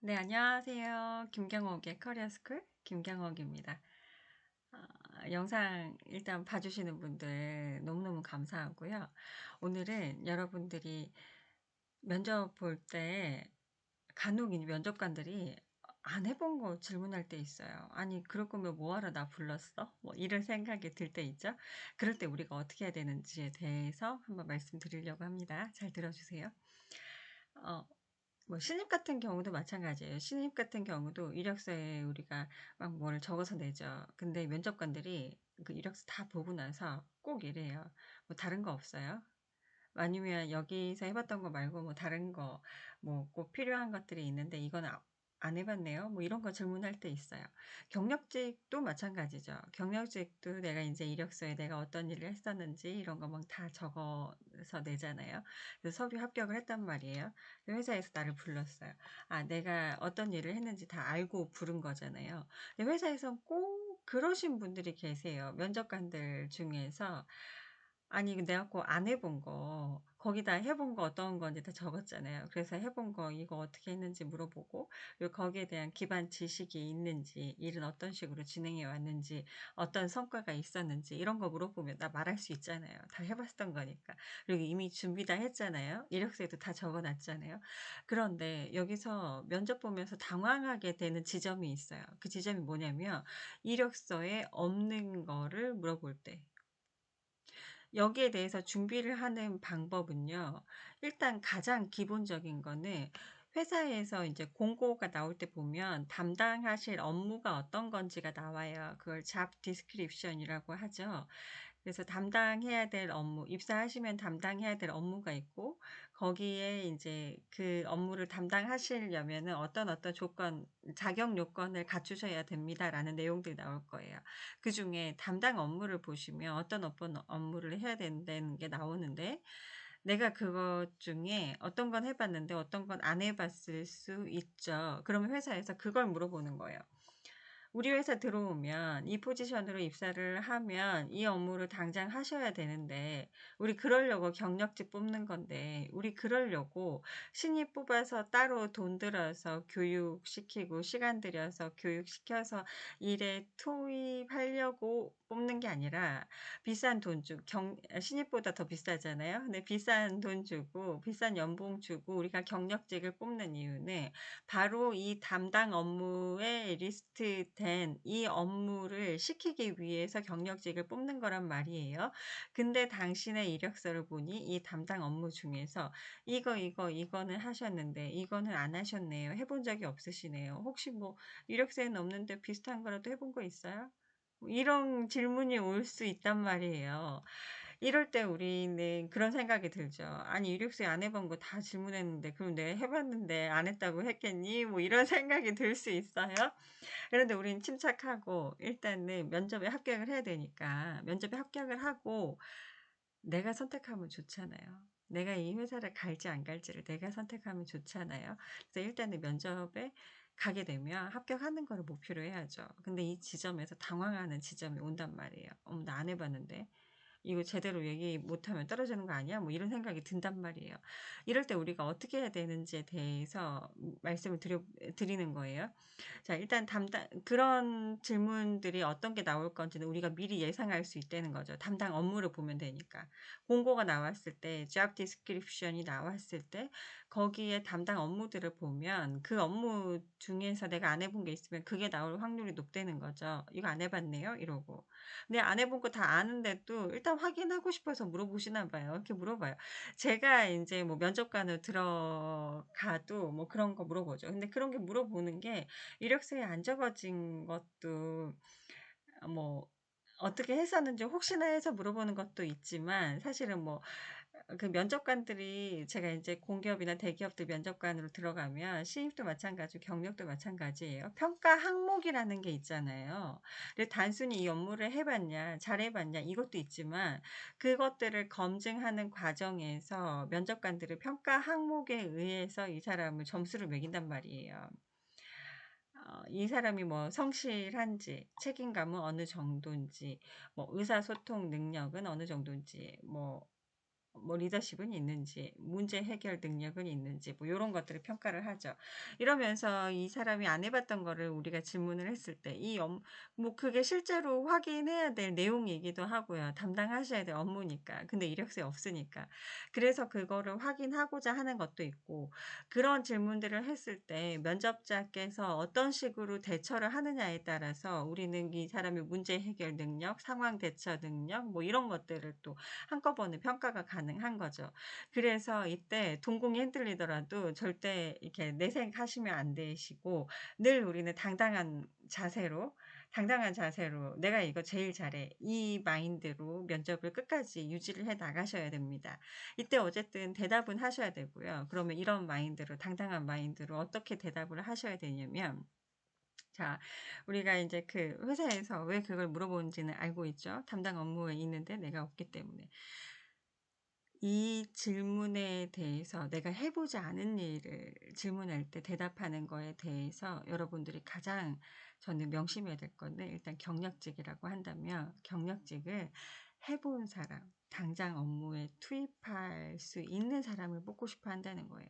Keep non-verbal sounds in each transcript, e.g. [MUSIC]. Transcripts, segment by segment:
네, 안녕하세요. 김경옥의 커리어 스쿨 김경옥입니다. 어, 영상 일단 봐주시는 분들 너무너무 감사하고요. 오늘은 여러분들이 면접 볼 때 간혹 면접관들이 안 해본 거 질문할 때 있어요. 아니 그럴 거면 뭐하러 나 불렀어? 뭐 이런 생각이 들 때 있죠. 그럴 때 우리가 어떻게 해야 되는지에 대해서 한번 말씀드리려고 합니다. 잘 들어주세요. 어, 뭐 신입 같은 경우도 마찬가지예요. 신입 같은 경우도 이력서에 우리가 막뭘 적어서 내죠. 근데 면접관들이 그 이력서 다 보고 나서 꼭 이래요. 뭐 다른 거 없어요? 아니면 여기서 해봤던 거 말고 뭐 다른 거 뭐 꼭 필요한 것들이 있는데 이건 아, 안 해봤네요. 뭐 이런 거 질문할 때 있어요. 경력직도 마찬가지죠. 경력직도 내가 이제 이력서에 내가 어떤 일을 했었는지 이런 거 막 다 적어서 내잖아요. 그래서 서류 합격을 했단 말이에요. 회사에서 나를 불렀어요. 아, 내가 어떤 일을 했는지 다 알고 부른 거잖아요. 근데 회사에선 꼭 그러신 분들이 계세요. 면접관들 중에서 아니 내가 꼭안 해본 거 거기다 해본 거 어떤 건지 다 적었잖아요. 그래서 해본 거 이거 어떻게 했는지 물어보고 그리고 거기에 대한 기반 지식이 있는지 일은 어떤 식으로 진행해 왔는지 어떤 성과가 있었는지 이런 거 물어보면 나 말할 수 있잖아요. 다 해봤던 거니까. 그리고 이미 준비 다 했잖아요. 이력서에도 다 적어놨잖아요. 그런데 여기서 면접 보면서 당황하게 되는 지점이 있어요. 그 지점이 뭐냐면 이력서에 없는 거를 물어볼 때 여기에 대해서 준비를 하는 방법은요. 일단 가장 기본적인 거는 회사에서 이제 공고가 나올 때 보면 담당하실 업무가 어떤 건지가 나와요. 그걸 job description이라고 하죠. 그래서 담당해야 될 업무, 입사하시면 담당해야 될 업무가 있고 거기에 이제 그 업무를 담당하시려면은 어떤 어떤 조건, 자격 요건을 갖추셔야 됩니다라는 내용들이 나올 거예요. 그 중에 담당 업무를 보시면 어떤 어떤 업무를 해야 된다는 게 나오는데 내가 그것 중에 어떤 건 해 봤는데 어떤 건 안 해 봤을 수 있죠. 그러면 회사에서 그걸 물어보는 거예요. 우리 회사 들어오면 이 포지션으로 입사를 하면 이 업무를 당장 하셔야 되는데 우리 그러려고 경력직 뽑는 건데 우리 그러려고 신입 뽑아서 따로 돈 들어서 교육시키고 시간 들여서 교육시켜서 일에 투입하려고 뽑는 게 아니라 비싼 돈 주고 경, 신입보다 더 비싸잖아요. 근데 비싼 돈 주고 비싼 연봉 주고 우리가 경력직을 뽑는 이유는 바로 이 담당 업무에 리스트 된 이 업무를 시키기 위해서 경력직을 뽑는 거란 말이에요. 근데 당신의 이력서를 보니 이 담당 업무 중에서 이거 이거 이거는 하셨는데 이거는 안 하셨네요. 해본 적이 없으시네요. 혹시 뭐 이력서에는 없는데 비슷한 거라도 해본 거 있어요? 이런 질문이 올 수 있단 말이에요. 이럴 때 우리는 그런 생각이 들죠. 아니 이력서에 안 해본 거 다 질문했는데 그럼 내가 해봤는데 안 했다고 했겠니? 뭐 이런 [LAUGHS] 생각이 들 수 있어요. 그런데 우리는 침착하고 일단은 면접에 합격을 해야 되니까 면접에 합격을 하고 내가 선택하면 좋잖아요. 내가 이 회사를 갈지 안 갈지를 내가 선택하면 좋잖아요. 그래서 일단은 면접에 가게 되면 합격하는 거를 목표로 해야죠. 근데 이 지점에서 당황하는 지점이 온단 말이에요. 어, 나안 해봤는데. 이거 제대로 얘기 못하면 떨어지는 거 아니야? 뭐 이런 생각이 든단 말이에요. 이럴 때 우리가 어떻게 해야 되는지에 대해서 말씀을 드려, 드리는 거예요. 자, 일단 담당, 그런 질문들이 어떤 게 나올 건지는 우리가 미리 예상할 수 있다는 거죠. 담당 업무를 보면 되니까. 공고가 나왔을 때, job description이 나왔을 때, 거기에 담당 업무들을 보면 그 업무 중에서 내가 안 해본 게 있으면 그게 나올 확률이 높다는 거죠. 이거 안 해봤네요? 이러고. 근데 안 해본 거 다 아는데도 일단 확인하고 싶어서 물어보시나 봐요. 이렇게 물어봐요. 제가 인제 뭐 면접관으로 들어가도 뭐 그런 거 물어보죠. 근데 그런 게 물어보는 게 이력서에 안 적어진 것도 뭐 어떻게 했었는지 혹시나 해서 물어보는 것도 있지만 사실은 뭐 그 면접관들이 제가 이제 공기업이나 대기업들 면접관으로 들어가면 신입도 마찬가지고 경력도 마찬가지예요. 평가 항목이라는 게 있잖아요. 단순히 이 업무를 해 봤냐, 잘해 봤냐 이것도 있지만 그것들을 검증하는 과정에서 면접관들은 평가 항목에 의해서 이 사람을 점수를 매긴단 말이에요. 어, 이 사람이 뭐 성실한지, 책임감은 어느 정도인지, 뭐 의사소통 능력은 어느 정도인지, 뭐 뭐 리더십은 있는지, 문제 해결 능력은 있는지 뭐 요런 것들을 평가를 하죠. 이러면서 이 사람이 안 해 봤던 거를 우리가 질문을 했을 때 이 업 뭐 그게 실제로 확인해야 될 내용이기도 하고요. 담당하셔야 될 업무니까. 근데 이력서에 없으니까. 그래서 그거를 확인하고자 하는 것도 있고 그런 질문들을 했을 때 면접자께서 어떤 식으로 대처를 하느냐에 따라서 우리는 이 사람의 문제 해결 능력, 상황 대처 능력 뭐 이런 것들을 또 한꺼번에 평가가 가능 한 거죠. 그래서 이때 동공이 흔들리더라도 절대 이렇게 내색하시면 안 되시고 늘 우리는 당당한 자세로 당당한 자세로 '내가 이거 제일 잘해.' 이 마인드로 면접을 끝까지 유지를 해 나가셔야 됩니다. 이때 어쨌든 대답은 하셔야 되고요. 그러면 이런 마인드로 당당한 마인드로 어떻게 대답을 하셔야 되냐면 자 우리가 인제 그 회사에서 왜 그걸 물어보는지는 알고 있죠. 담당 업무에 있는데 내가 없기 때문에. 이 질문에 대해서 내가 해 보지 않은 일을 질문할 때 대답하는 거에 대해서 여러분들이 가장 저는 명심해야 될 거는 일단 경력직이라고 한다면 경력직을 해본 사람, 당장 업무에 투입할 수 있는 사람을 뽑고 싶어 한다는 거예요.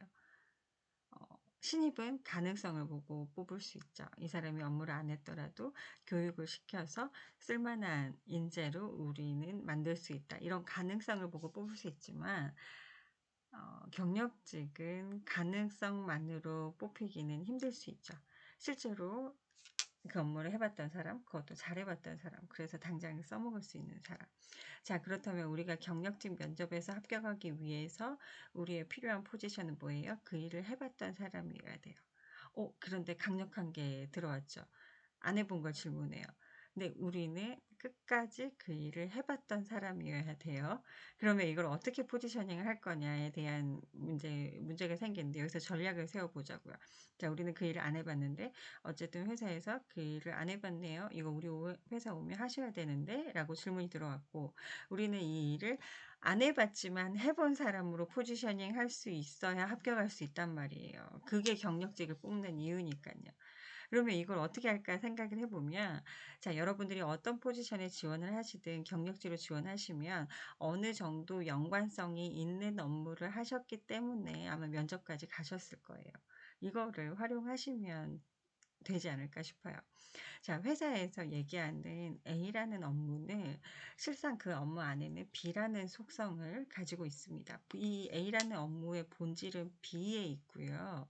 어 신입은 가능성을 보고 뽑을 수 있죠. 이 사람이 업무를 안 했더라도 교육을 시켜서 쓸만한 인재로 우리는 만들 수 있다. 이런 가능성을 보고 뽑을 수 있지만 어 경력직은 가능성만으로 뽑히기는 힘들 수 있죠. 실제로 그 업무를 해 봤던 사람, 그것도 잘해 봤던 사람, 그래서 당장 써먹을 수 있는 사람. 자 그렇다면 우리가 경력직 면접에서 합격하기 위해서 우리의 필요한 포지션은 뭐예요? 그 일을 해 봤던 사람이어야 돼요. 어 그런데 강력한 게 들어왔죠. 안 해본 걸 질문해요. 근데 우리는 끝까지 그 일을 해 봤던 사람이어야 돼요. 그러면 이걸 어떻게 포지셔닝을 할 거냐에 대한 문제 문제가 생기는데 여기서 전략을 세워 보자고요. 자 우리는 그 일을 안 해 봤는데 어쨌든 회사에서 "그 일을 안 해 봤네요. 이거 우리 오 회사 오면 하셔야 되는데."라고 질문이 들어왔고 우리는 이 일을 안 해 봤지만 해본 사람으로 포지셔닝 할 수 있어야 합격할 수 있단 말이에요. 그게 경력직을 뽑는 이유니깐요. 그러면 이걸 어떻게 할까 생각을 해 보면 자 여러분들이 어떤 포지션에 지원을 하시든 경력직으로 지원하시면 어느 정도 연관성이 있는 업무를 하셨기 때문에 아마 면접까지 가셨을 거예요. 이거를 활용하시면 되지 않을까 싶어요. 자, 회사에서 얘기하는 A라는 업무는 실상 그 업무 안에는 B라는 속성을 가지고 있습니다. 이 A라는 업무의 본질은 B에 있고요.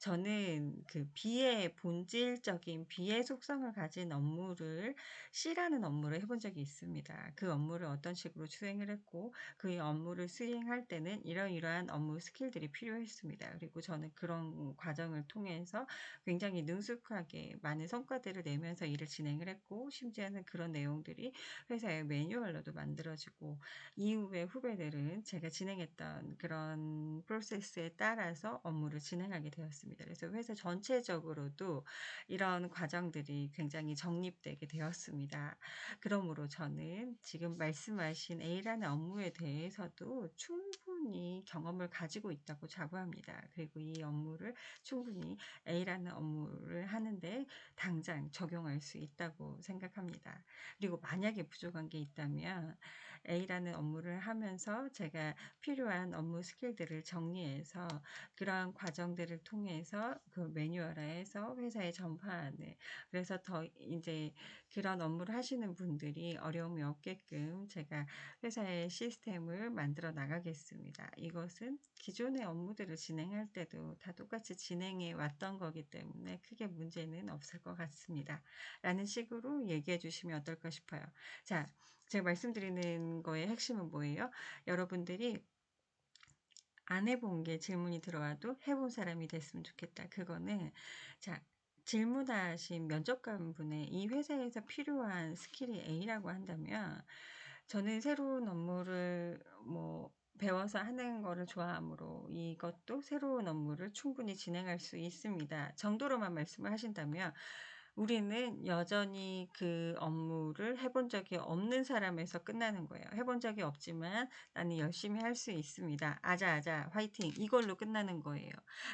저는 그 B의 본질적인 B의 속성을 가진 업무를 C라는 업무를 해본 적이 있습니다. 그 업무를 어떤 식으로 수행을 했고 그 업무를 수행할 때는 이러이러한 업무 스킬들이 필요했습니다. 그리고 저는 그런 과정을 통해서 굉장히 능숙하게 많은 성과들을 내면서 일을 진행을 했고 심지어는 그런 내용들이 회사의 매 뉴얼로도 만들어지고 이후에 후배들은 제가 진행했던 그런 프로세스에 따라서 업무를 진행하게 되었습니다. 그래서 회사 전체적으로도 이런 과정들이 굉장히 정립되게 되었습니다. 그러므로 저는 지금 말씀하신 A라는 업무에 대해서도 충분히 경험을 가지고 있다고 자부합니다. 그리고 이 업무를 충분히 A라는 업무를 하는데 당장 적용할 수 있다고 생각합니다. 그리고 만약에 부족한 게 있다면 A라는 업무를 하면서 제가 필요한 업무 스킬들을 정리해서 그러한 과정들을 통해서 그 매뉴얼화해서 회사에 전파하는 그래서 더 이제 그런 업무를 하시는 분들이 어려움이 없게끔 제가 회사의 시스템을 만들어 나가겠습니다. 이것은 기존의 업무들을 진행할 때도 다 똑같이 진행해 왔던 거기 때문에 크게 문제는 없을 것 같습니다. 라는 식으로 얘기해 주시면 어떨까 싶어요. 자, 제가 말씀드리는 거의 핵심은 뭐예요? 여러분들이 안 해본 게 질문이 들어와도 해본 사람이 됐으면 좋겠다. 그거는 자 질문하신 면접관 분의 이 회사에서 필요한 스킬이 A라고 한다면 저는 새로운 업무를 뭐 배워서 하는 거를 좋아하므로 이것도 새로운 업무를 충분히 진행할 수 있습니다. 정도로만 말씀을 하신다면 우리는 여전히 그 업무를 해본 적이 없는 사람에서 끝나는 거예요. 해본 적이 없지만 '나는 열심히 할 수 있습니다. 아자아자 화이팅.' 이걸로 끝나는 거예요.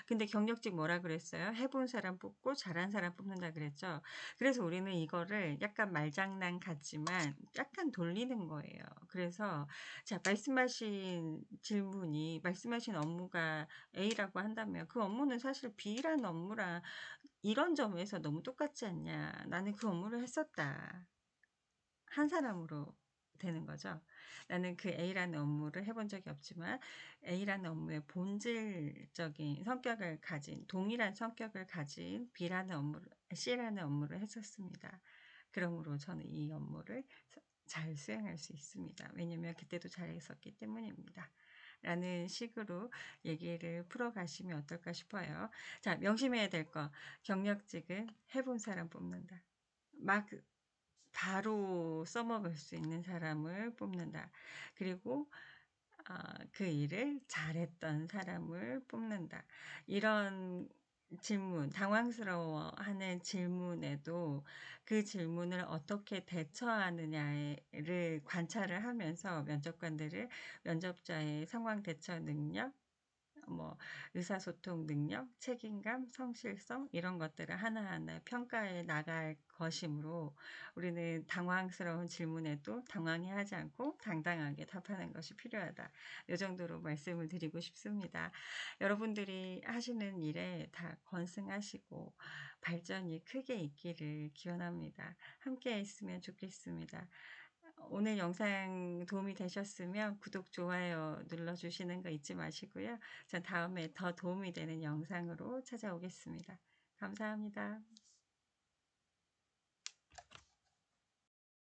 근데 경력직 뭐라 그랬어요? 해본 사람 뽑고 잘한 사람 뽑는다 그랬죠. 그래서 우리는 이거를 약간 말장난 같지만 약간 돌리는 거예요. 그래서 자 말씀하신 질문이 말씀하신 업무가 A라고 한다면 그 업무는 사실 B라는 업무랑 이런 점에서 너무 똑같지 않냐. 나는 그 업무를 했었다. 한 사람으로 되는 거죠. 나는 그 A라는 업무를 해본 적이 없지만 A라는 업무의 본질적인 성격을 가진 동일한 성격을 가진 B라는 업무를 C라는 업무를 했었습니다. 그러므로 저는 이 업무를 잘 수행할 수 있습니다. 왜냐면 그때도 잘했었기 때문입니다. 라는 식으로 얘기를 풀어가시면 어떨까 싶어요. 자, 명심해야 될 거. 경력직은 해본 사람 뽑는다. 막 바로 써먹을 수 있는 사람을 뽑는다. 그리고 어, 그 일을 잘했던 사람을 뽑는다. 이런 질문, 당황스러워하는 질문에도 그 질문을 어떻게 대처하느냐를 관찰을 하면서 면접관들을 면접자의 상황 대처 능력, 뭐 의사소통 능력, 책임감, 성실성 이런 것들을 하나하나 평가해 나갈 것이므로 우리는 당황스러운 질문에도 당황해하지 않고 당당하게 답하는 것이 필요하다. 이 정도로 말씀을 드리고 싶습니다. 여러분들이 하시는 일에 다 건승하시고 발전이 크게 있기를 기원합니다. 함께 했으면 좋겠습니다. 오늘 영상 도움이 되셨으면 구독, 좋아요 눌러주시는 거 잊지 마시고요. 전 다음에 더 도움이 되는 영상으로 찾아오겠습니다. 감사합니다.